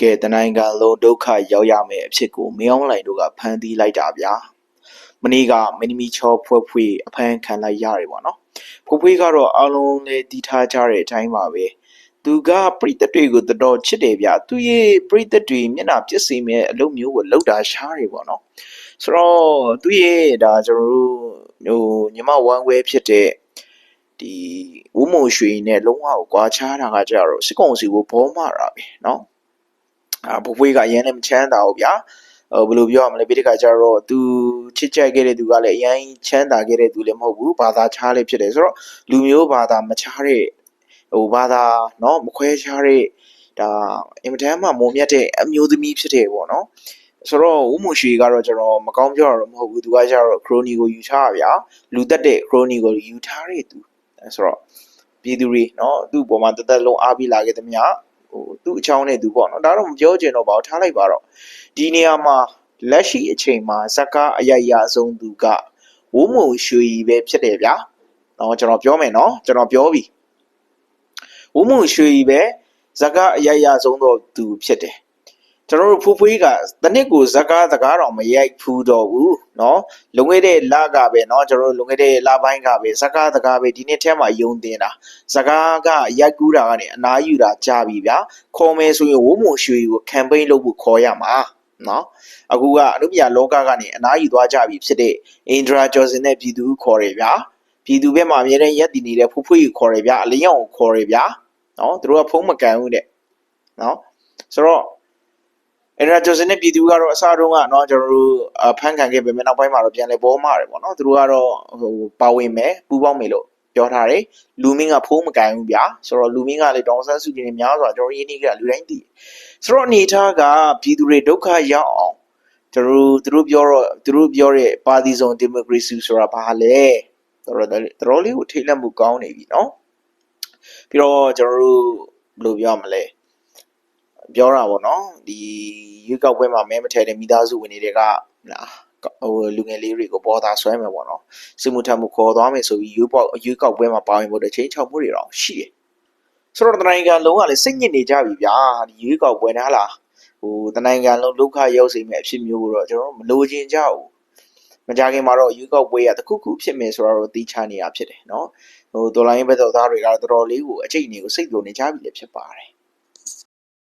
ကဲတနိုင်ငံလုံးဒုက္ခရောက်ရမယ်အဖြစ်ကိုမင်းအောင်လှိုင်တို့ကဖန်တီးလိုက်တာဗျာမနေ့ကမင်းသမီးချောဖွဲ့ဖွေအဖမ်းခံလိုက်ရတယ်ပေါ့နော်ဖွေဖွေကတော့အားလုံးလည်းတီးထားကြတဲ့အတိုင်းပါပဲသူကပြိတ္တတွေကိုတော်တော်ချစ်တယ်ဗျာသူရဲ့ပြိတ္တတွေမျက်နှာပြစ်စေမဲ့အလုပ်မျိုးကိုလောက်တာရှားတယ်ပေါ့နော်ဆိုတော့သူရဲ့ဒါကျွန်တော်တို့ဟိုညီမဝမ်းခွဲဖြစ်တဲ့ဒီဝုံမုံရွှေနဲ့လုံးဝကိုကွာခြားတာကကြတော့စစ်ကောင်စီကိုဘောမတာပဲเนาะ အာဘဖွေးကအရင်လည်းမချမ်းသာဘူးဗျာဟိုဘယ်လိုပြောရမလဲပြီးတခါကျတော့သူချစ်ကြိုက်ခဲ့တဲ့သူကလည်းအရင်ချမ်းသာခဲ့တဲ့သူလည်းမဟုတ်ဘူးဘာသာခြားလည်းဖြစ်တယ်ဆိုတော့လူမျိုးဘာသာမခြားတဲ့ဟိုဘာသာเนาะမခွဲခြားတဲ့ဒါအင်မတန်မှမုံမြတ်တဲ့အမျိုးသမီးဖြစ်တယ်ပေါ့နော်ဆိုတော့ဦးမွန်ရွှေကတော့ကျွန်တော်မကောင်းပြောရတော့မဟုတ်ဘူးသူကကျတော့ခရိုနီကိုယူထားတာဗျာလူတက်တဲ့ခရိုနီကိုယူထားတဲ့သူအဲဆိုတော့ပြည်သူတွေเนาะသူ့ပေါ်မှာတသက်လုံးအားပြီးလာခဲ့သမျှ ဟို သူ့အချောင်းနဲ့သူပေါ့နော်ဒါတော့မပြောချင်တော့ပါဘူးထားလိုက်ပါတော့ဒီနေရာမှာလက်ရှိအချိန်မှာဇက်ကားအယိုက်ရအဆုံးသူကဝုံမုံရွှေကြီးပဲဖြစ်တယ်ဗျာနော်ကျွန်တော်ပြောမယ်နော်ကျွန်တော်ပြောပြီဝုံမုံရွှေကြီးပဲဇက်ကားအယိုက်ရဆုံးတော့သူဖြစ်တယ် ကျွန်တော်တို့ဖူးဖွေးကတနစ်ကိုဇက်ကားစကားတော့မရိုက်ဖူးတော့ဘူးเนาะလုံခဲ့တဲ့လကပဲเนาะကျွန်တော်တို့လုံခဲ့တဲ့လပိုင်းကပဲဇက်ကားစကားပဲဒီနေ့ထဲမှာယုံတင်တာ စကားကရိုက်ကူးတာကနေအနားယူတာကြာပြီဗျာခေါ်မယ်ဆိုရင်ဝုံမုံရွှေကို campaign လုပ်ဖို့ခေါ်ရမှာနော်အခုကအနုပညာလောကကနေအနားယူသွားကြပြီဖြစ်တဲ့အင်ဒရာဂျော်စင်နဲ့ပြည်သူခေါ်တယ်ဗျာပြည်သူဘက်မှာအမြဲတမ်းရက်တည်နေတဲ့ဖူးဖွေးကိုခေါ်တယ်ဗျာအလင်းရောင်ကိုခေါ်တယ်ဗျာနော်သူတို့ကဖုံးမကန်ဘူးတဲ့နော်ဆိုတော့ အင်ဒရာဂျော်စင်နဲ့ပြည်သူကတော့အစားတုန်းကနော်ကျွန်တော်တို့အဖန်ခံခဲ့ပေမဲ့နောက်ပိုင်းမှာတော့ပြန်လဲပေါ်မာတယ်ပေါ့နော်သူတို့ကတော့ဟိုပါဝင်မယ်ပူးပေါင်းမယ်လို့ ပြောထားတယ်လူမင်းကဖိုးမကန်ဘူးဗျာဆိုတော့လူမင်းကလေတောင်ဆန်းစုကြည်နဲ့များစွာကျွန်တော်ရင်းနှီးကြလူတိုင်းသိတယ်ဆိုတော့အနေထားကပြည်သူတွေဒုက္ခရောက်အောင်ကျွန်တော်သူတို့ပြောတော့သူတို့ပြောတဲ့ပါတီစုံဒီမိုကရေစီဆိုတာဘာလဲတော်တော်တော်လေးကိုထိတ်လန့်မှုကောင်းနေပြီเนาะပြီးတော့ကျွန်တော်တို့ဘယ်လိုပြောမလဲ ပြောတာပေါ့နော်ဒီရွေးကောက်ပွဲမှာမဲမထည့်တဲ့မိသားစုဝင်တွေကလားဟိုလူငယ်လေးတွေကိုပေါ်တာဆွဲမယ်ပေါ့နော်စစ်မှုထမ်းမှုခေါ်သွားမယ်ဆိုပြီးရွေးပေါက်ရွေးကောက်ပွဲမှာပါဝင်ဖို့တချိန်ချောက်မှုတွေတော့ရှိတယ်ဆိုတော့တနိုင်ငံလုံးကလည်းစိတ်ညစ်နေကြပြီဗျာဒီရွေးကောက်ပွဲနဲ့ဟာလားဟိုတနိုင်ငံလုံးဒုက္ခရောက်စေမယ့်အဖြစ်မျိုးကိုတော့ကျွန်တော်တို့မလိုချင်ကြဘူးမကြခင်မှာတော့ရွေးကောက်ပွဲကတခုခုဖြစ်မယ်ဆိုတော့တီးချနေတာဖြစ်တယ်နော်ဟိုဒေါ်လာရင်းဘက်သောသားတွေကတော့တော်တော်လေးကိုအကျိတ်အနေကိုစိတ်ပြုံနေကြပြီလည်းဖြစ်ပါတယ်